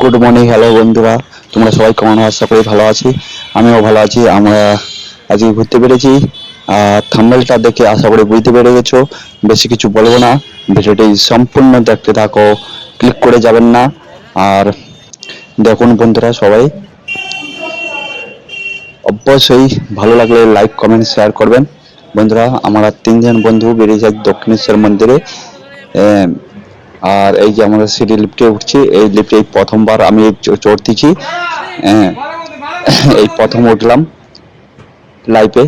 Good morning hello বন্ধুরা। তোমরা সবাই কেমন? আশা করি ভালো আছি। আমিও ভালো আছি। আমরা আজকে ঘুরতে পেরেছি। আর থাম্বেলটা দেখে আশা করি বুঝতে পেরে গেছো। বেশি কিছু বলব না। ভিডিওটি সম্পূর্ণ দেখতে থাকো। ক্লিক করে যাবেন না। আর দেখুন বন্ধুরা সবাই। অবশ্যই ভালো লাগলে লাইক কমেন্ট শেয়ার করবেন। বন্ধুরা, আমরা তিনজন বন্ধু বেরিয়ে আজ দক্ষিণেশ্বর মন্দিরে। আর এই যে আমরা সিঁড়ি লিফটে উঠছি এই লিফটে এই প্রথমবার আমি চড়তেছি হ্যাঁ, এই প্রথম উঠলাম লাইফে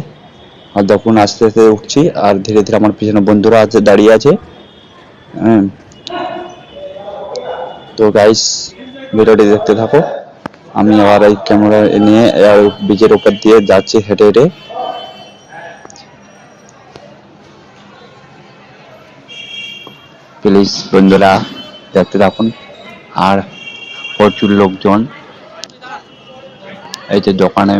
আর তখন আস্তে আস্তে উঠছি আর ধীরে ধীরে আমার পিছনে বন্ধুরা আছে দাঁড়িয়ে আছে। হ্যাঁ। তো গাইস ভিডিওটি দেখতে থাকো। আমি আবার এই ক্যামেরা নিয়ে ব্রিজের উপর দিয়ে যাচ্ছি হেঁটে হেঁটে। প্লিজ বন্ধুরা দেখতে থাকুন। আর প্রচুর লোকজন। এই যে দোকানে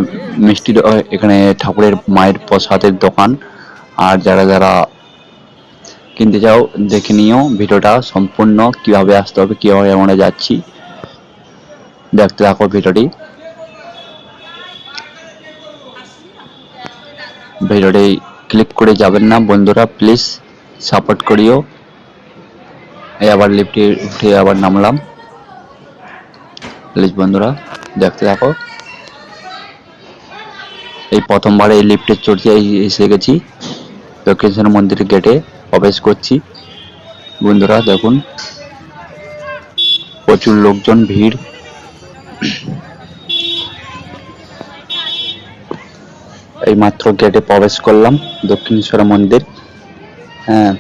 মিষ্টি এখানে ঠাকুরের মায়ের প্রসাদের দোকান। আর যারা যারা কিনতে চাও, দেখে নিও ভিডিওটা সম্পূর্ণ, কীভাবে আসতে হবে, কীভাবে আমরা যাচ্ছি। দেখতে থাকো ভিডিওটি। ভিডিওটি ক্লিক করে যাবেন না বন্ধুরা, প্লিজ সাপোর্ট করিও। আবার লিফটে উঠে আবার নামলাম। প্লিজ বন্ধুরা, দেখতে থাকো। এই প্রথমবার এই লিফটে এই এসে গেছি। দক্ষিণেশ্বর মন্দিরের গেটে প্রবেশ করছি। বন্ধুরা, দেখুন। প্রচুর লোকজন, ভিড়। এই মাত্র গেটে প্রবেশ করলাম, দক্ষিণেশ্বর মন্দির। হ্যাঁ।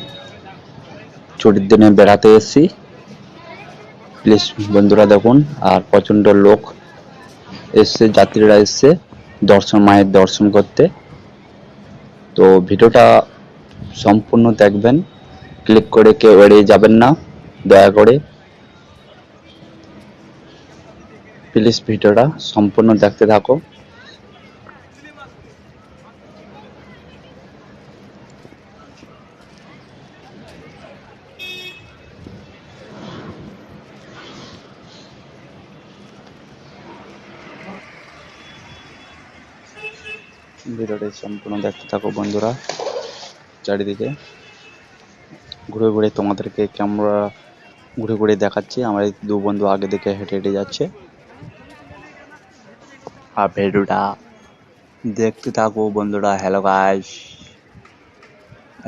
ছুটির দিনে বেড়াতে এসেছি। প্লিজ বন্ধুরা দেখুন, আর প্রচণ্ড লোক এসছে, যাত্রীরা এসছে দর্শন, মায়ের দর্শন করতে। তো ভিডিওটা সম্পূর্ণ দেখবেন ক্লিক করে কেউ এড়িয়ে যাবেন না, দয়া করে। প্লিজ ভিডিওটা সম্পূর্ণ দেখতে থাকো। ভিডিওটি সম্পূর্ণ দেখতে থাকো বন্ধুরা, চারিদিকে। ঘুরে ঘুরে তোমাদেরকে ক্যামেরা ঘুরে ঘুরে দেখাচ্ছি। আমার দু বন্ধু আগে দিকে হেঁটে হেঁটে যাচ্ছে। আর ভিডিওটা দেখতে থাকো বন্ধুরা হ্যালো গাইস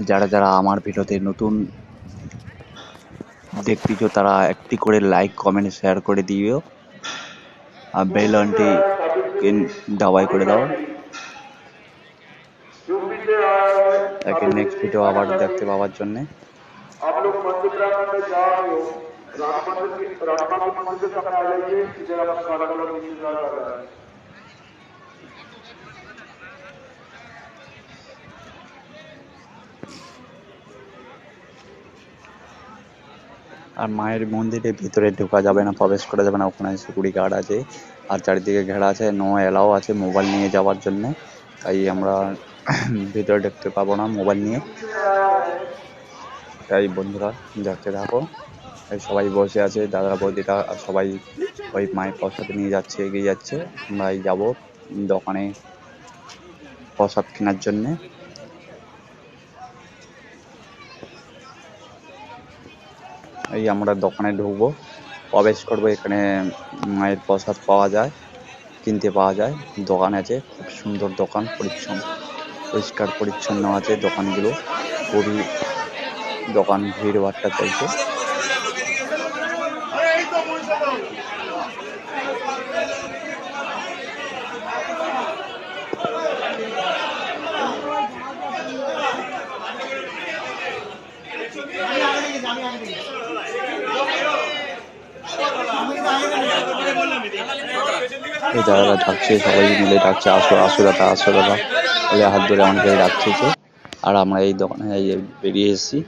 যারা যারা আমার ভিডিওতে নতুন, দেখতেছো তারা একটি করে লাইক কমেন্ট শেয়ার করে দিও। আর বেল আন্টি দাবাই করে দাও। তাকে নেক্সট ভিডিও আবার দেখতে পাওয়ার জন্যে। আর মায়ের মন্দিরের ভিতরে ঢোকা যাবে না, প্রবেশ করা যাবে না। ওখানে সিকিউরিটি গার্ড আছে, আর চারিদিকে ঘেরা আছে নো এলাও আছে মোবাইল নিয়ে যাওয়ার জন্য। তাই আমরা ভিতরে ঢুকতে পারব না মোবাইল নিয়ে। তাই বন্ধুরা, দেখতে থাকো। এই সবাই বসে আছে, দাদা বৌদিরা সবাই ওই মায়ের প্রসাদ নিয়ে যাচ্ছে, এগিয়ে যাচ্ছে। আমরা যাব দোকানে প্রসাদ কেনার জন্যে। এই আমরা দোকানে ঢুকবো, প্রবেশ করব, এখানে মায়ের প্রসাদ পাওয়া যায়, কিনতে পাওয়া যায়। দোকান আছে, খুব সুন্দর দোকান, পরিচ্ছন্ন। পরিষ্কার পরিচ্ছন্ন আছে দোকানগুলো। খুবই দোকান ভিড় ভাট্টা চলছে। এই দাদারা ডাকছে সবাই মিলে ডাকছে আসো আসো দাদা আসো দাদা। বলে হাত ধরে অনেকে ডাকছে যে। আর আমরা এই দোকানে এই বেরিয়ে এসেছি।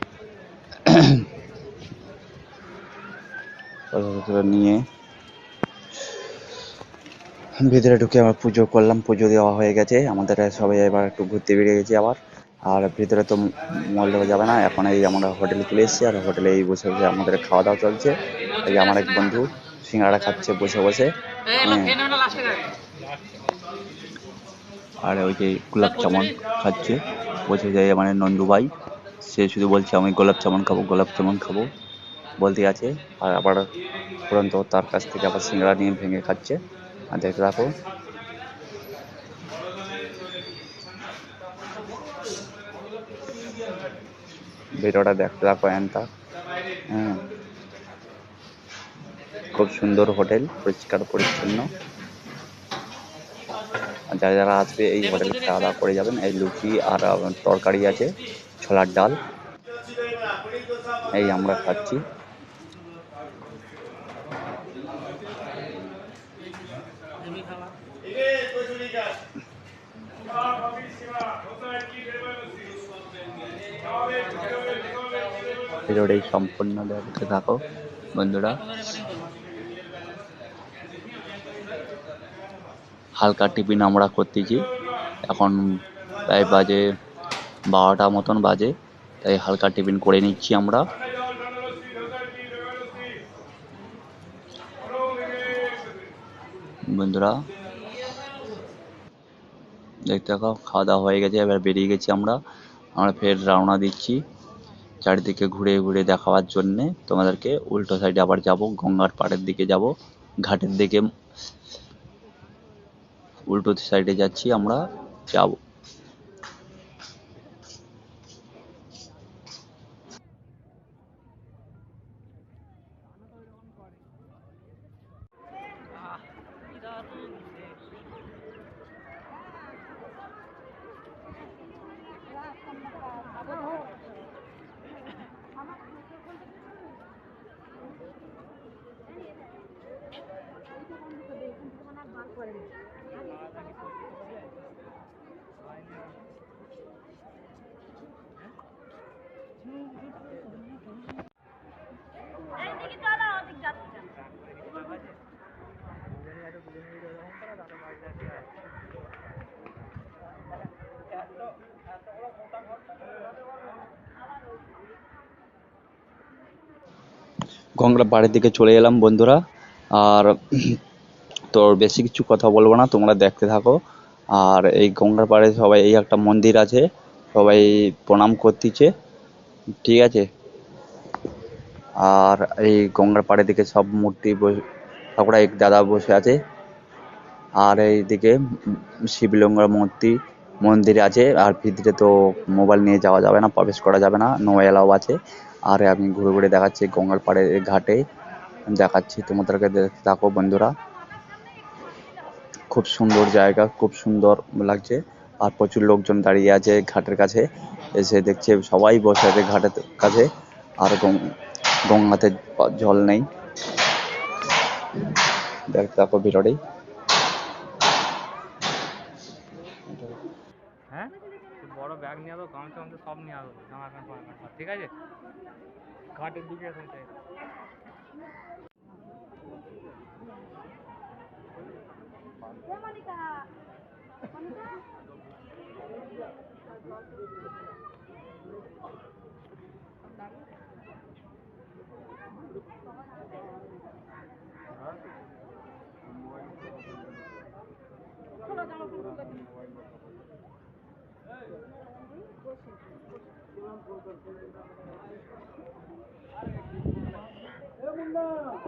নিয়ে ভিতরে ঢুকে আবার পুজো করলাম। পুজো দেওয়া হয়ে গেছে। আমাদের সবাই এবার একটু ঘুরতে বেরিয়ে গেছি আবার। আর ভিতরে তো মল দেওয়া যাবে না। এখন এই আমরা হোটেলে চলে এসেছি আর হোটেলে এই বসে বসে আমাদের খাওয়া দাওয়া চলছে। এই আমার এক বন্ধু সিঙ্গাড়া খাচ্ছে বসে বসে। হ্যাঁ। আর ওই যে গোলাপ জামুন খাচ্ছে। বসে যায় মানে নন্দু ভাই সে শুধু বলছে আমি গোলাপ জামুন খাব গোলাপ জামুন খাব। বলতে আছে। আর আবার তুরন্ত তার কাছ থেকে আবার সিঙ্গাড়া নিয়ে ভেঙে খাচ্ছে। আর দেখতে থাকো। ভিডিওটা দেখতে থাকো এনটা। হ্যাঁ। খুব সুন্দর হোটেল পরিষ্কার পরিচ্ছন্ন। যারা যারা আসবে এই হোটেলে খাওয়া দাওয়া করে যাবেন। এই লুচি আর তরকারি আছে ছোলার ডাল। এই আমরা খাচ্ছি। ভিডিওটাই সম্পূর্ণ দেখতে থাকো বন্ধুরা। হালকা টিফিন আমরা করতেছি। এখন প্রায় বাজে বারোটা মতন বাজে, তাই হালকা টিফিন করে নিচ্ছি আমরা। বন্ধুরা দেখতে থাকো খাওয়া দাওয়া হয়ে গেছে, এবার বেরিয়ে গেছি আমরা। আমরা ফের রওনা দিচ্ছি চারিদিকে ঘুরে ঘুরে দেখাবার জন্যে। তোমাদেরকে উল্টো সাইডে আবার যাব, গঙ্গার পাড়ের দিকে যাব, ঘাটের দিকে উল্টো সাইডে যাচ্ছি আমরা যাব। গঙ্গার পাড়ের দিকে চলে এলাম বন্ধুরা। আর তো বেশি কিছু কথা বলব না, তোমরা দেখতে থাকো। আর এই গঙ্গার পাড়ে সবাই এই একটা মন্দির আছে, সবাই প্রণাম করতেছে, ঠিক আছে? আর এই গঙ্গার পাড়ের দিকে সব মূর্তি ঠাকুরা এক দাদা বসে আছে। আর এইদিকে শিবলিঙ্গের মূর্তি, মন্দির আছে। আর ভিতরে তো মোবাইল নিয়ে যাওয়া যাবে না, প্রবেশ করা যাবে না নো এলাও আছে। আর আমি ঘুরে ঘুরে দেখাচ্ছি গঙ্গার পাড়ের ঘাটে। দেখাচ্ছি তোমাদেরকে থাকো বন্ধুরা। খুব সুন্দর জায়গা, খুব সুন্দর লাগছে। আর প্রচুর লোকজন দাঁড়িয়ে আছে ঘাটের কাছে। এসে দেখছে সবাই বসে আছে ঘাটের কাছে। আর গঙ্গাতে জল নেই। দেখতে থাকো ভিডিওটি নিয়ে আসব গামছা গামছা সব নিয়ে আসব, জামা প্যান্ট ফামা প্যান্ট সব, ঠিক আছে? ঘাটের দিকে এখন চাই মনিকা 네, 야, 문나!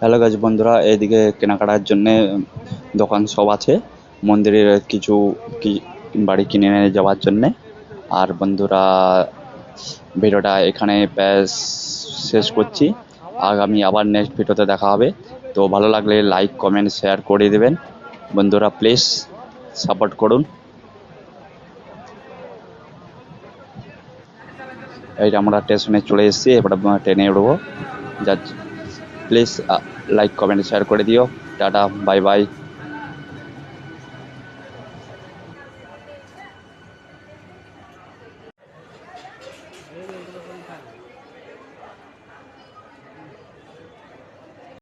হ্যালো গাছ বন্ধুরা এইদিকে কেনাকাটার জন্যে দোকান সব আছে। মন্দিরের কিছু বাড়ি কিনে যাওয়ার জন্যে। আর বন্ধুরা ভিডিওটা এখানে শেষ করছি। আগামী আবার নেক্সট ভিডিওতে দেখা হবে। তো ভালো লাগলে লাইক কমেন্ট শেয়ার করে দেবেন। বন্ধুরা প্লিজ সাপোর্ট করুন। এই যে আমরা স্টেশনে চলে এসেছি, এবার ট্রেনে উঠবো। যা প্লিজ লাইক কমেন্ট শেয়ার করে দিও। Tata bye bye